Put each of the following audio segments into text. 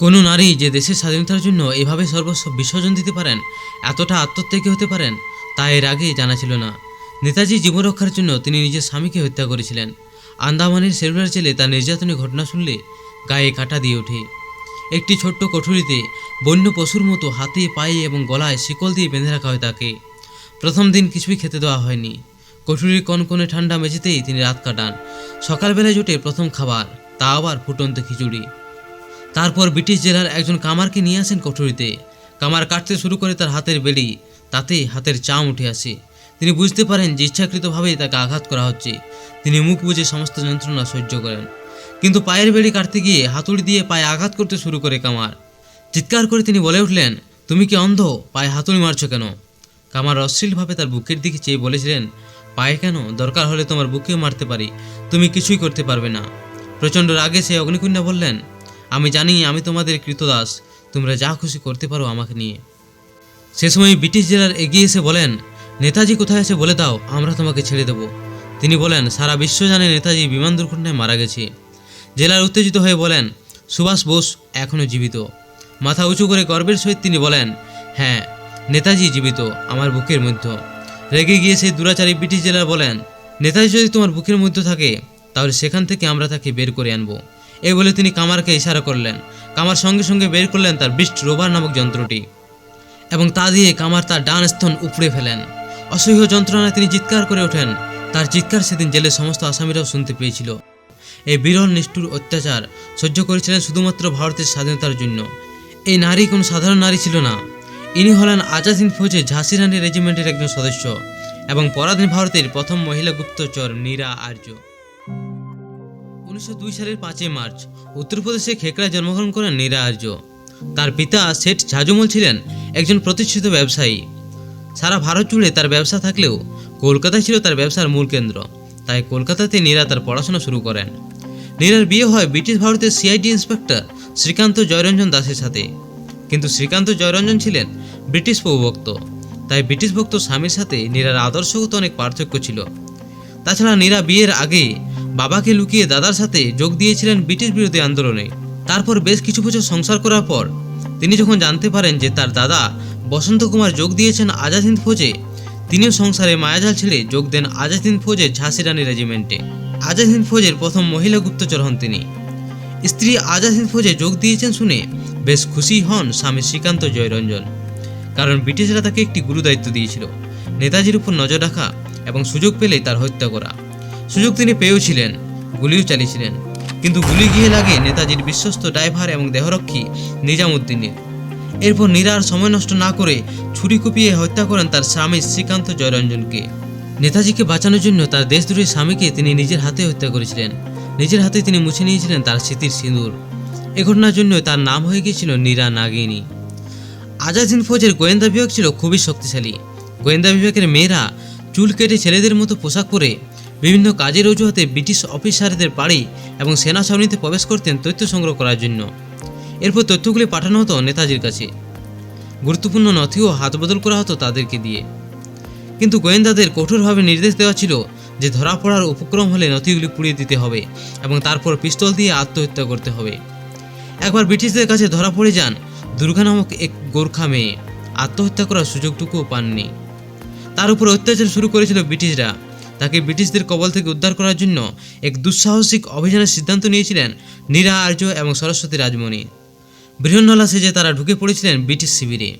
কোনো নারী যে দেশের স্বাধীনতার জন্য এভাবে সর্বস্ব বিসর্জন দিতে পারেন, এতটা আত্মত্যাগী হতে পারেন, তা এর আগে জানা ছিল না। নেতাজি জীবন রক্ষার জন্য তিনি নিজের স্বামীকে হত্যা করেছিলেন। আন্দামানের সেলুলার জেলে তার নির্যাতনের ঘটনা শুনলে গায়ে কাটা দিয়ে ওঠে। একটি ছোট্ট কঠুরিতে বন্য পশুর মতো হাতে, পায়ে এবং গলায় শিকল দিয়ে বেঁধে রাখা হয় তাকে। প্রথম দিন কিছুই খেতে দেওয়া হয়নি। কঠুরির কনকনে ঠান্ডা মেঝেতেই তিনি রাত কাটান। সকালবেলায় জোটে প্রথম খাবার, তা আবার ফুটন্ত খিচুড়ি। তারপর ব্রিটিশ জেলার একজন কামারকে নিয়ে আসেন কোঠরিতে। কামার কাটতে শুরু করে তার হাতের বেড়ি, তাতে হাতের চাম উঠে আসে। তিনি বুঝতে পারেন যে ইচ্ছাকৃতভাবেই তাকে আঘাত করা হচ্ছে। তিনি মুখ বুঝে সমস্ত যন্ত্রণা সহ্য করেন। কিন্তু পায়ের বেড়ি কাটতে গিয়ে হাতুড়ি দিয়ে পায়ে আঘাত করতে শুরু করে কামার। চিৎকার করে তিনি বলে উঠলেন, তুমি কি অন্ধ? পায়ে হাতুড়ি মারছো কেন? কামার অশ্লীলভাবে তার বুকের দিকে চেয়ে বলেছিলেন, পায়ে কেন? দরকার হলে তোমার বুকেও মারতে পারি। তুমি কিছুই করতে পারবে না। প্রচণ্ড রাগে সে অগ্নিকুণ্যা বললেন আমি জানি আমি তোমাদের কৃতদাস। তোমরা যা খুশি করতে পারো আমাকে নিয়ে। সে সময় ব্রিটিশ জেলার এগিয়ে এসে বলেন, নেতাজি কোথায় আছে বলে দাও, আমরা তোমাকে ছেড়ে দেব। তিনি বলেন, সারা বিশ্ব জানে নেতাজি বিমান দুর্ঘটনায় মারা গেছে। জেলার উত্তেজিত হয়ে বলেন, সুভাষ বোস এখনও জীবিত। মাথা উঁচু করে গর্বের সহিত তিনি বলেন হ্যাঁ নেতাজি জীবিত, আমার বুকের মধ্যে। রেগে গিয়ে সেই দুরাচারী ব্রিটিশ জেলার বলেন, নেতাজি যদি তোমার বুকের মধ্যে থাকে, তাহলে সেখান থেকে আমরা তাকে বের করে আনব। এই বলে তিনি কামারকে ইশারা করলেন। কামার সঙ্গে সঙ্গে বের করলেন তার বিস্ট রোবার নামক যন্ত্রটি এবং তা দিয়ে কামার তার ডান স্তন উপড়ে ফেলেন। অসহ্য যন্ত্রণায় তিনি চিৎকার করে ওঠেন। তার চিৎকার সেদিন জেলের সমস্ত আসামিরাও শুনতে পেয়েছিল। এই বিরল নিষ্ঠুর অত্যাচার সহ্য করেছিলেন শুধুমাত্র ভারতের স্বাধীনতার জন্য। এই নারী কোনো সাধারণ নারী ছিল না। ইনি হলেন আজাদ হিন্দ ফৌজের ঝাঁসি রানী রেজিমেন্টের একজন সদস্য এবং পরাধীন ভারতের প্রথম মহিলা গুপ্তচর নীরা আর্য। উনিশশো দুই সালের পাঁচই মার্চ, উত্তরপ্রদেশে খেকড়ায় জন্মগ্রহণ করেন নীরা আর্য। তার পিতা শেঠ ঝাজুমল ছিলেন একজন প্রতিষ্ঠিত ব্যবসায়ী। সারা ভারত জুড়ে তার ব্যবসা থাকলেও কলকাতায় ছিল তার ব্যবসার মূল কেন্দ্র। তাই কলকাতাতে নীরা তার পড়াশোনা শুরু করেন। নীরার বিয়ে হয় ব্রিটিশ ভারতের সিআইডি ইন্সপেক্টর শ্রীকান্ত জয়রঞ্জন দাসের সাথে। কিন্তু শ্রীকান্ত জয়রঞ্জন ছিলেন ব্রিটিশ প্রভুভক্ত তাই ব্রিটিশ ভক্ত স্বামীর সাথে নীরার আদর্শগত অনেক পার্থক্য ছিল। তাছাড়া নীরা বিয়ের আগে বাবাকে লুকিয়ে দাদার সাথে যোগ দিয়েছিলেন ব্রিটিশ বিরোধী আন্দোলনে। তারপর বেশ কিছু বছর সংসার করার পর, তিনি যখন জানতে পারেন যে তার দাদা বসন্ত কুমার যোগ দিয়েছেন আজাদ হিন্দ ফৌজে, তিনিও সংসারে মায়াজাল ছেড়ে যোগ দেন আজাদ হিন্দ ফৌজের ঝাঁসি রানী রেজিমেন্টে। আজাদ হিন্দ ফৌজের প্রথম মহিলা গুপ্তচর হন তিনি। স্ত্রী আজাদ হিন্দ ফৌজে যোগ দিয়েছেন শুনে বেশ খুশি হন স্বামী শ্রীকান্ত জয়রঞ্জন। কারণ ব্রিটিশরা তাকে একটি গুরুদায়িত্ব দিয়েছিল। নেতাজির উপর নজর রাখা এবং সুযোগ পেলেই তার হত্যা করা। সুযোগ তিনি পেয়েও ছিলেন গুলিও চালিয়েছিলেন। কিন্তু গুলি গিয়ে লাগে নেতাজির বিশ্বস্ত ড্রাইভার এবং দেহরক্ষী নিজামুদ্দিনের। এরপর নীরার সময় নষ্ট না করে ছুরি কুপিয়ে হত্যা করেন তার স্বামী শ্রীকান্ত জয়রঞ্জনকে। নেতাজিকে বাঁচানোর জন্য তার দেশদ্রোহী স্বামীকে তিনি নিজের হাতে হত্যা করেছিলেন। নিজের হাতে তিনি মুছে নিয়েছিলেন তার স্মৃতির সিঁদুর। এ ঘটনার জন্য তার নাম হয়ে গিয়েছিল নীরা নাগিনী। আজাদ হিন্দ ফৌজের গোয়েন্দা বিভাগ ছিল খুবই শক্তিশালী। গোয়েন্দা বিভাগের মেয়েরা চুল কেটে ছেলেদের মতো পোশাক পরে বিভিন্ন কাজের অজুহাতে ব্রিটিশ অফিসারদের বাড়ি এবং সেনা ছাউনিতে প্রবেশ করতেন তথ্য সংগ্রহ করার জন্য। এরপর তথ্যগুলি পাঠানো হতো নেতাজির কাছে। গুরুত্বপূর্ণ নথিও হাতবদল করা হতো তাদেরকে দিয়ে। কিন্তু গোয়েন্দাদের কঠোরভাবে নির্দেশ দেওয়া ছিল যে ধরা পড়ার উপক্রম হলে নথিগুলি পুড়িয়ে দিতে হবে এবং তারপর পিস্তল দিয়ে আত্মহত্যা করতে হবে। একবার ব্রিটিশদের কাছে ধরা পড়ে যান দুর্গা নামক এক গোর্খা মেয়ে। আত্মহত্যা করার সুযোগটুকুও পাননি। তার উপর অত্যাচার শুরু করেছিল ব্রিটিশরা। তাকে ব্রিটিশদের কবল থেকে উদ্ধার করার জন্য এক দুঃসাহসিক অভিযানের সিদ্ধান্ত নিয়েছিলেন নীরা আর্য এবং সরস্বতী রাজমণি। বৃহন্নলা সেজে তারা ঢুকে পড়েছিলেন ব্রিটিশ শিবিরে।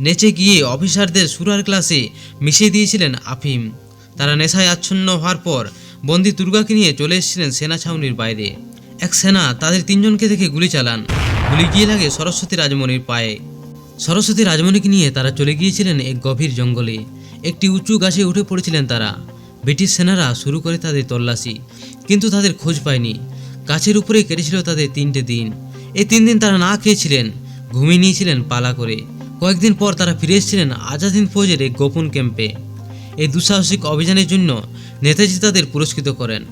নেচে গিয়ে অফিসারদের সুরার ক্লাসে মিশিয়ে দিয়েছিলেন আফিম। তারা নেশায় আচ্ছন্ন হওয়ার পর বন্দি দুর্গাকে নিয়ে চলে এসেছিলেন সেনা ছাউনির বাইরে। এক সেনা তাদের তিনজনকে দেখে গুলি চালান। গুলি গিয়ে লাগে সরস্বতী রাজমণির পায়ে। সরস্বতী রাজমণিকে নিয়ে তারা চলে গিয়েছিলেন এক গভীর জঙ্গলে। একটি উঁচু গাছে উঠে পড়েছিলেন তারা। ব্রিটিশ সেনারা শুরু করে তাদের তল্লাশি, কিন্তু তাদের খোঁজ পায়নি। গাছের উপরে কেটেছিল তাদের তিনটে দিন। এই তিন দিন তারা না খেয়েছিলেন, ঘুমিয়ে নিয়েছিলেন পালা করে। কয়েকদিন পর তারা ফিরে এসেছিলেন আজাদ হিন্দ ফৌজের এক গোপন ক্যাম্পে। এই দুঃসাহসিক অভিযানের জন্য নেতাজি তাদের পুরস্কৃত করেন।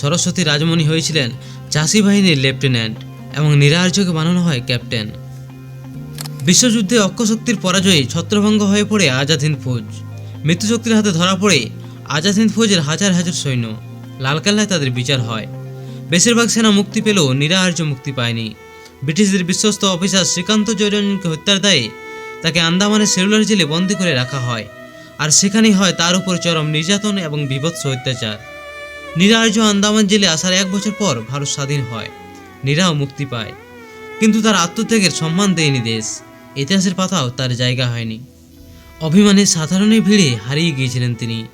সরস্বতী রাজমণি হয়েছিলেন চাষি বাহিনীর লেফটেন্যান্ট এবং নিরার্যকে বানানো হয় ক্যাপ্টেন। বিশ্বযুদ্ধে অক্ষশক্তির পরাজয়ে ছত্রভঙ্গ হয়ে পড়ে আজাদ হিন্দ ফৌজ। মৃত্যুশক্তির হাতে ধরা পড়ে আজাদ হিন্দ ফৌজের হাজার হাজার সৈন্য। লালকেল্লায় তাদের বিচার হয়। বেশিরভাগ সেনা মুক্তি পেলেও নিরাহার্য মুক্তি পায়নি। ব্রিটিশদের বিশ্বস্ত অফিসার শ্রীকান্ত জয়রঞ্জনকে হত্যার দায়ে তাকে আন্দামানের সেলুলার জেলে বন্দি করে রাখা হয়। আর সেখানেই হয় তার উপর চরম নির্যাতন এবং বিভৎস অত্যাচার। নীরা আর্য আন্দামান জেলে আসার এক বছর পর ভারত স্বাধীন হয়। নীরাও মুক্তি পায়। কিন্তু তার আত্মত্যাগের সম্মান দেয়নি দেশ। ইতিহাসের পাতাও তার জায়গা হয়নি। অভিমানে সাধারণের ভিড়ে হারিয়ে গিয়েছিলেন তিনি।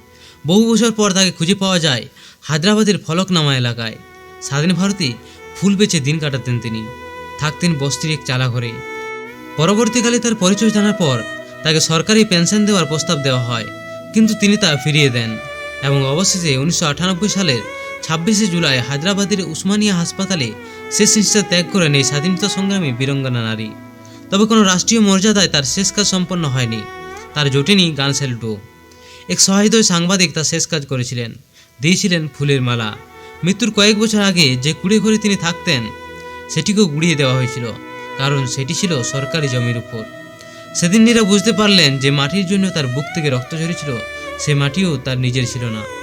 বহু বছর পর তাকে খুঁজে পাওয়া যায় হায়দ্রাবাদের ফলকনামা এলাকায়। স্বাধীন ভারতে ফুল বেচে দিন কাটাতেন তিনি। থাকতেন বস্তির এক চালা ঘরে পরবর্তীকালে তার পরিচয় জানার পর তাকে সরকারি পেনশন দেওয়ার প্রস্তাব দেওয়া হয়, কিন্তু তিনি তা ফিরিয়ে দেন এবং অবশেষে উনিশশো আটানব্বই সালের ছাব্বিশে জুলাই হায়দ্রাবাদের উসমানিয়া হাসপাতালে শেষ নিঃশ্বাস ত্যাগ করেন এই স্বাধীনতা সংগ্রামী বীরঙ্গনা নারী। তবে কোনো রাষ্ট্রীয় মর্যাদায় তার শেষ কাজ সম্পন্ন হয়নি। তার জোটেনি গান সেলটো এক সহায়দয় সাংবাদিক তার শেষ কাজ করেছিলেন। দিয়েছিলেন ফুলের মালা। মৃত্যুর কয়েক বছর আগে যে কুড়ে ঘরে তিনি থাকতেন, সেটিকেও গুড়িয়ে দেওয়া হয়েছিল। কারণ সেটি ছিল সরকারি জমির উপর। সেদিন নিরা বুঝতে পারলেন যে মাটির জন্য তার বুক থেকে রক্ত ঝরেছিল, সে মাটিও তার নিজের ছিল না।